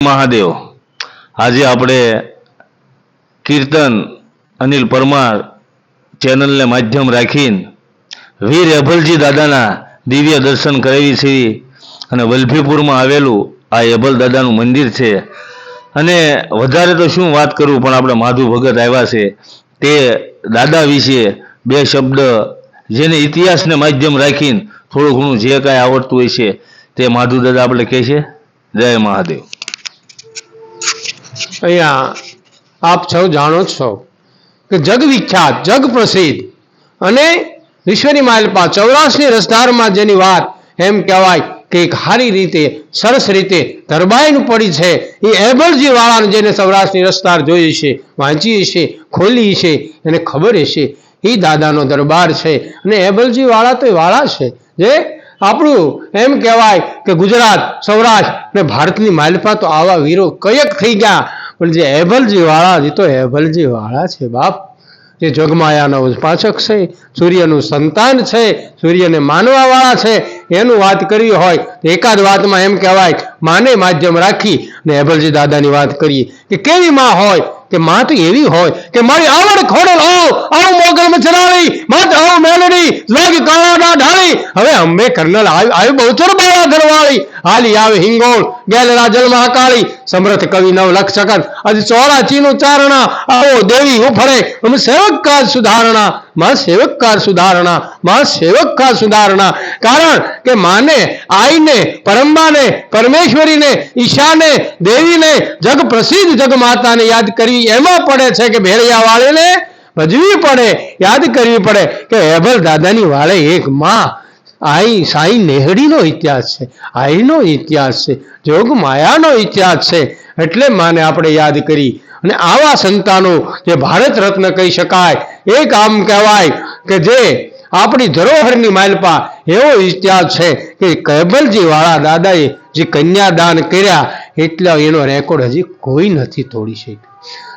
મહાદેવ, આજે આપણે કીર્તન અનિલ પરમાર ચેનલને માધ્યમ રાખીને વીર એભલજી દાદાના દિવ્ય દર્શન કરાવી છે અને વલભીપુરમાં આવેલું આ એભલ દાદાનું મંદિર છે. અને વધારે તો શું વાત કરું, પણ આપણે માધુ ભગત આવ્યા છે. તે દાદા વિશે બે શબ્દ જેને ઇતિહાસને માધ્યમ રાખીને થોડું ઘણું જે કાંઈ આવડતું હોય છે તે માધુ દાદા આપણે કહે છે. જય મહાદેવ. અહીંયા આપ સૌ જાણો છો કે જગ વિખ્યાત, જગ પ્રસિદ્ધ અને વિશ્વની માલપા ચૌરાસની રસધારમાં જેની વાત એમ કહેવાય કે એક સારી રીતે, સરસ રીતે દરબાઈનું પડી છે. એ એબલજી વાળાને જેને સૌરાષ્ટ્રની રસધાર જોઈ છે, વાંચી છે, ખોલી છે, એને ખબર હશે એ દાદાનો દરબાર છે. અને એબલજી વાળા તો વાળા છે જે આપણું એમ કહેવાય કે ગુજરાત, સૌરાષ્ટ્ર અને ભારતની માલપા તો આવા વીરો કયક થઈ ગયા. પણ જે હેભલજીવાળા વાળા એ તો એભલજી વાળા છે બાપ. જે જગમાયાનો પાચક છે, સૂર્યનું સંતાન છે, સૂર્યને માનવા વાળા છે, એનું વાત કરી હોય તો એકાદ વાતમાં એમ કહેવાય માને માધ્યમ રાખી ને હેબલજી દાદાની વાત કરીએ કે કેવી માં હોય? કે માં એવી હોય કે મારી આવડ ખોડલ આવ આવ મોગલ મચરાળી માત આવ મેલડી, લાગી કાળાડા ઢાળી. હવે અમે કર્નલ આવી બહુચર બાવા ઘરવાળી. હાલી આવે હિંગોળ, ગેલરા જલમાં મહાકાળી સમર્થ કવિ નવ લખ શકન આજે ચોરા ચીનું ચારણા, આવો દેવી ઉફળે. અમે સેવક કાજ સુધારણા, માં સેવક કાર સુધારણા, માં સેવક કાર સુધારણા. કારણ કે માને, આઈને, પરમ્બાને, પરમેશ્વરીને, ઈશાને, દેવીને જગ પ્રસિદ્ધ જગ માતાને યાદ કરવી એમાં પડે છે કે ભેળિયા વાળીને ભજવી પડે, યાદ કરવી પડે કે એભલ દાદાની વાળે એક માં આઈ, સાઈ નેહડીનો ઇતિહાસ છે, આઈનો ઇતિહાસ છે, જોગ માયાનો ઇતિહાસ છે, એટલે માને આપણે યાદ કરી. અને આવા સંતાનો જે ભારત રત્ન કહી શકાય એ કામ કહેવાય કે જે આપણી ધરોહરની માલપા એવો ઇતિહાસ છે કે કૈબલજી વાળા દાદાએ જે કન્યાદાન કર્યા એટલો એનો રેકોર્ડ હજી કોઈ નથી તોડી શક્યું.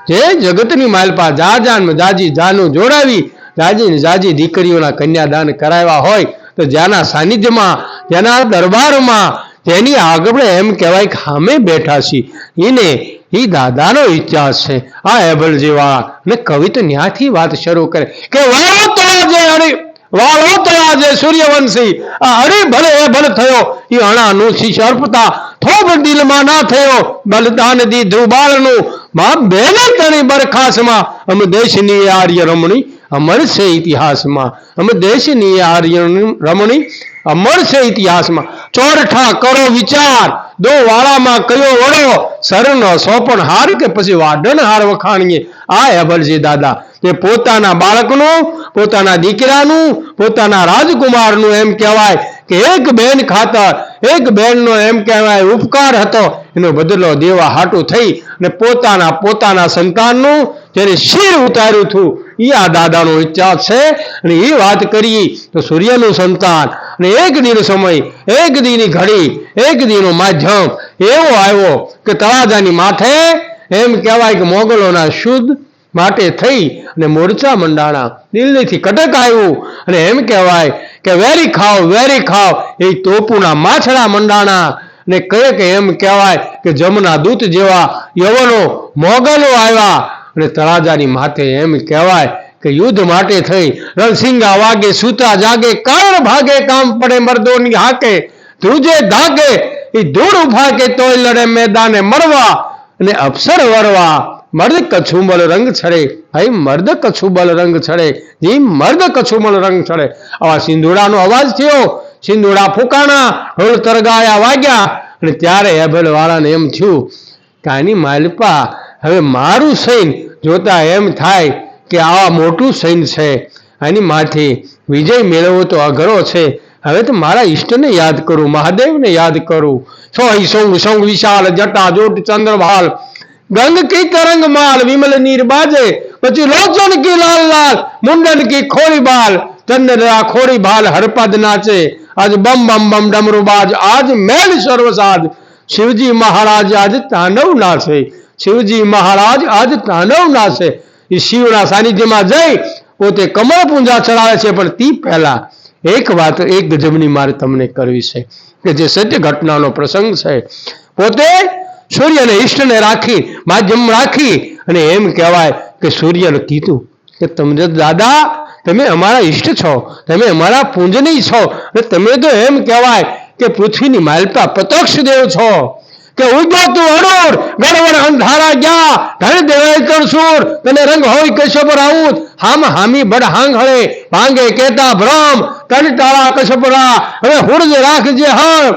જે જગતની માલપા જાજાન જાજી જાનું જોડાવી જાજી જાજી દીકરીઓના કન્યાદાન કરાવ્યા હોય, તો જ્યાંના સાનિધ્યમાં જેના દરબારમાં, તેની આગળ એમ કહેવાય કે સામે બેઠા છીએ. એને એ દાદાનો ઇતિહાસ છે. આ એબલજી વાળા ને કવિ તો ન્યાથી વાત શરૂ કરે. કે વાળો તળાજે હરી વાળો તળાજે સૂર્યવંશી. આ હરી ભલે એ ભલે થયો, એ અણાનું શીશ અર્પતા થોબ દિલમાં ના થયો. બલિદાન દીધું બાળનું માં બેને તણી બરખાસમાં. અમે દેશની આર્ય રમણી અમર છે ઇતિહાસમાં. અમે દેશની આર્ય રમણી અમર છે ઇતિહાસમાં. ચોરઠા કરો વિચાર. દો વાળામાં કયો વડો. સરનો સોપણ હાર કે પછી વાડન હાર વખાણીએ. આ અભલજી દાદા. તે પોતાના બાળકનું, પોતાના દીકરાનું, પોતાના રાજકુમારનું એમ કહેવાય. કે એક બેન ખાતર, એક બેનનો એમ કહેવાય ઉપકાર હતો. એનો બદલો દેવા હાટું થઈ અને પોતાના પોતાના સંતાનનું જેને શિર ઉતાર્યું હતું. એ આ દાદાનો ઇતિહાસ છે અને એ વાત કરીએ તો સૂર્યનું સંતાન અને એક દિન સમય, એક દિની ઘડી, એક દિનનો માધ્યમ એવો આવ્યો કે તળાજાની માથે એમ કહેવાય કે મોગલોના શુદ્ધ માટે થઈ અને મોરચા મંડાણા દિલ્હીથી કટક આવ્યું. અને એમ કહેવાય કે વેરી ખાવ વેરી ખાવ, એ તોપુના માછડા મંડાણા. ને કહે કે એમ કહેવાય કે જમના દૂત જેવા યવનો મોગલો આવ્યા. અને તળાજાની માથે એમ કહેવાય કે યુદ્ધ માટે થઈ. રણસિંગા વાગે, સૂતા જાગે, કારણ ભાગે, કામ પડે મર્દોની હાકે. ધ્રુજે ધાકે એ ધૂળ ઉફાકે તોય લડે મેદાને મરવા અને અપસર વરવા. મર્દ કછુંબલ રંગ છડે ભાઈ મર્દ કછુંબલ રંગ છડે જી મર્દ કછુંબલ રંગ છડે આવા સિંધુડાનો અવાજ થયો સિંધુડા ફૂકાણા ઢોલ તરગાયા વાગ્યા અને ત્યારે એભલ વાળાને એમ થયું કાની માલપા હવે મારું સૈન જોતા એમ થાય કે આવા મોટું સૈન છે આની માથે વિજય મેળવવો તો અઘરો છે હવે તો મારા ઈષ્ટને યાદ કરું, મહાદેવને યાદ કરું. સોઈ સોંગ સોંગ વિશાલ, જટા, જોટ, ચંદ્રભાલ ગંગ કી તરંગ માલ, વિમલ નીર બાજે. પછી લોચન કી લાલ લાલ, મુંડન કી ખોરી બાલ ચંદ્રા ખોરી બાલ, હરપદ નાચે. આજ બમ બમ બમ ડમરુ બાજ, આજ મેલ સર્વસાજ શિવજી મહારાજ આજ તાંડવ નાચે શિવજી મહારાજ આજ તાંડવ નાચે એ શિવના સાનિધ્યમાં જઈ પોતે કમળ પૂંજા ચડાવે છે, પણ તી પહેલા એક વાત, એક ગજબની મારે તમને કરવી છે, કે જે સત્ય ઘટનાનો પ્રસંગ છે. પોતે સૂર્યને ઈષ્ટને રાખી, માધ્યમ રાખી અને એમ કહેવાય કે સૂર્યને કીધું કે તમને દાદા, તમે અમારા ઈષ્ટ છો, તમે અમારા પૂંજની છો અને તમે તો એમ કહેવાય કે પૃથ્વીની માલપા પ્રત્યક્ષ દેવ છો. કે ઉગ્યો તું અડોર ગણવણ અંધારા ગયા, ધણ દેવાય કર સુર તને રંગ હોય કશ્યપ રાઉત, હામ હામી બડ હાંગળે, ભાંગે કેતા ભ્રમ, તન ટાળા કશ્યપરા હવે હુરજ રાખજે હળ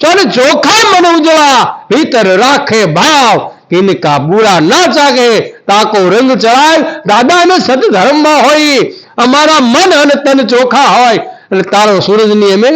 ચલ ચોખા મન ઉજળા, ભીતર રાખે ભાવ. કિનકા કાબુરા ના જાગે તાકો રંગ ચડાય. દાદાને સત ધર્મમાં હોય, અમારા મન અને તન ચોખા હોય. એટલે તારો સૂરજની અમે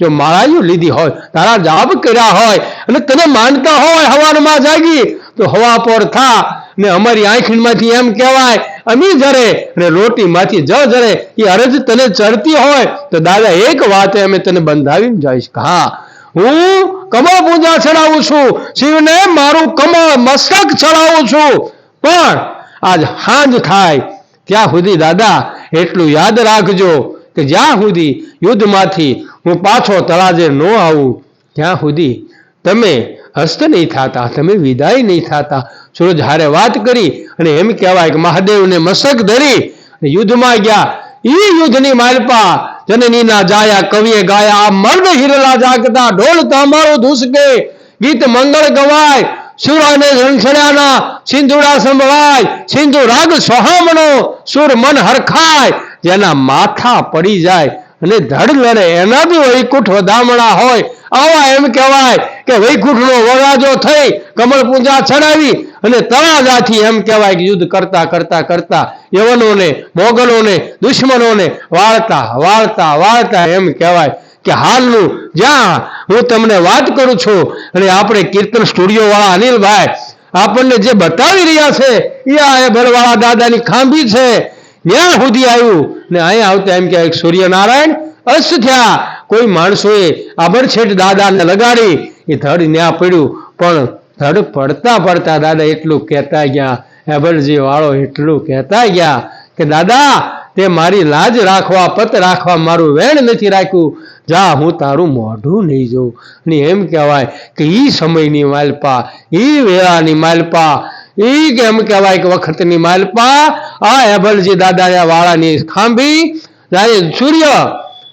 જો માળાયું લીધી હોય, તારા જાપ કર્યા હોય, અને તને માનતા હોય હવારમાં જાગી, તો હવા પર થા. ને અમારી આંખીમાંથી એમ કહેવાય, અમી જરે અને રોટીમાંથી જ જરે. એ અરજ તને ચડતી હોય, તો દાદા, એક વાતે અમે તને બંધાવીને જઈશ. હા. હું કમળ પૂજા ચડાવું છું. શિવને મારું કમળ મસ્તક ચડાવું છું. પણ આજ હાંજ થાય. ત્યાં સુધી દાદા એટલું યાદ રાખજો કે જ્યાં સુધી યુદ્ધમાંથી હું પાછો તળાજે ન આવું, ત્યાં સુધી તમે હસ્ત નહીં થતા, તમે વિદાય નહીં થતા. સૂરજ હારે વાત કરી અને એમ કહેવાય કે મહાદેવને મસ્તક ધરી યુદ્ધમાં ગયા. એ યુદ્ધની માલપા જનનીના જાયા કવિએ ગાયા મર્દ હિરલા જાગતા, ઢોલ તમારો ધૂસકે, ગીત મંગળ ગવાય સુરાને રણછડ્યાના સિંધુડા સંભળાય, સિંધુ રાગ સોહામણો, સુર મન હરખાય, જેના માથા પડી જાય, અને ધડ લડે, એના બી વૈકુંઠ વધામણા હોય. આવા એમ કહેવાય કે વૈકુંઠનો વરાજો થઈ, કમળ પૂજા ચડાવી અને તળાજાથી એમ કહેવાય કે યુદ્ધ કરતા કરતા કરતા યવનોને, મોગલોને, દુશ્મનોને વાળતા વાળતા વાળતા એમ કહેવાય કે હાલનું જ્યાં હું તમને વાત કરું છું અને આપણે કીર્તન સ્ટુડિયો વાળા અનિલભાઈ આપણને જે બતાવી રહ્યા છે, એ આ ભરવાળા દાદાની ખાંભી છે. ત્યાં સુધી આવ્યું ને અહીંયા આવતા એમ કે સૂર્યનારાયણ અસ્ત થયા. કોઈ માણસોએ આભડછેટ દાદાને લગાડી, એ ધડ ન્યા પડ્યું. પણ ધડ પડતા પડતા દાદા એટલું કહેતા ગયા હેબલજી વાળો એટલું કહેતા ગયા કે, દાદા, તે મારી લાજ રાખવા, પત રાખવા મારું વેણ નથી રાખ્યું. જા, હું તારું મોઢું નહીં જોઉં. અને એમ કહેવાય કે એ સમયની માલપા એ વેળાની માલપા એ કેમ કહેવાય કે, વખતની માલપા? આ હેબલજી દાદા વાળાની ખાંભી, જ્યારે સૂર્ય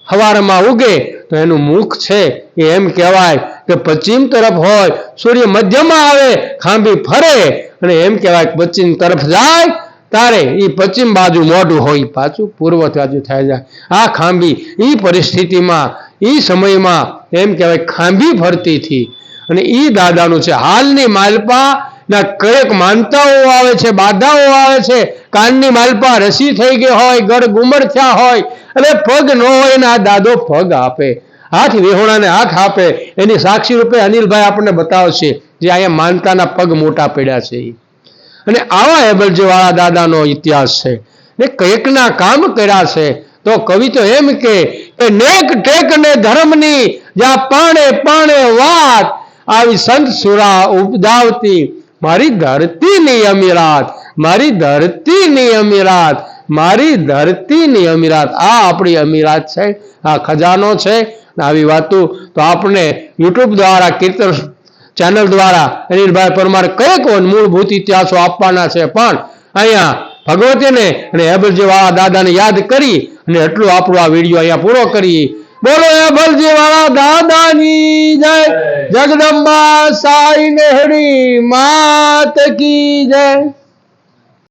હવારમાં ઉગે, તો એનું મુખ છે એ એમ કહેવાય કે પશ્ચિમ તરફ હોય, સૂર્ય મધ્યમાં આવે, ખાંભી ફરે અને એમ કહેવાય પશ્ચિમ તરફ જાય, તારે એ પશ્ચિમ બાજુ મોઢું હોય પાછું પૂર્વ બાજુ થાય જાય. આ ખાંભી એ પરિસ્થિતિમાં એ સમયમાં એમ કહેવાય ખાંભી ફરતી હતી. અને એ દાદાનું છે હાલની માલપા, ના કયેક માનતાઓ આવે છે, બાધાઓ આવે છે. કાનની માલપા રસી થઈ ગઈ હોય, ગળ ગુમર થયા હોય, અને પગ ન હોય ને આ દાદો પગ આપે. હાથ વિહોણાને હાથ આપે, એની સાક્ષી રૂપે અનિલભાઈ આપણને બતાવશે જે અહીંયા માનતાના પગ મોટા પડ્યા છે. અને આવા હેબલજી વાળા દાદાનો ઇતિહાસ છે. ને કંઈકના કામ કર્યા છે. તો કવિ તો એમ કે નેક ટેક ને ધર્મની જ્યાં પાણે પાણે વાત, આવી સંત સુરા ઉપજાવતી મારી ધરતીની અમીરાત, મારી ધરતીની અમીરાત. મારી ધરતીની અમીરાત આ આપણી અમીરાત છે આ ખજાનો છે. આવી વાતો તો આપણે યુટ્યુબ દ્વારા કીર્તન ચેનલ દ્વારા અનિલભાઈ પરમાર કયેક મૂળભૂત ઇતિહાસો આપવાના છે. પણ અહીંયા ભગવતીને અને હેબલજી વાળા દાદાને યાદ કરી અને એટલું આપણો આ વીડિયો અહીંયા પૂરો કરીએ. બોલો હેબલજી વાળા દાદાની જય. જગદંબા સાઈ નેહડી માત કી જય.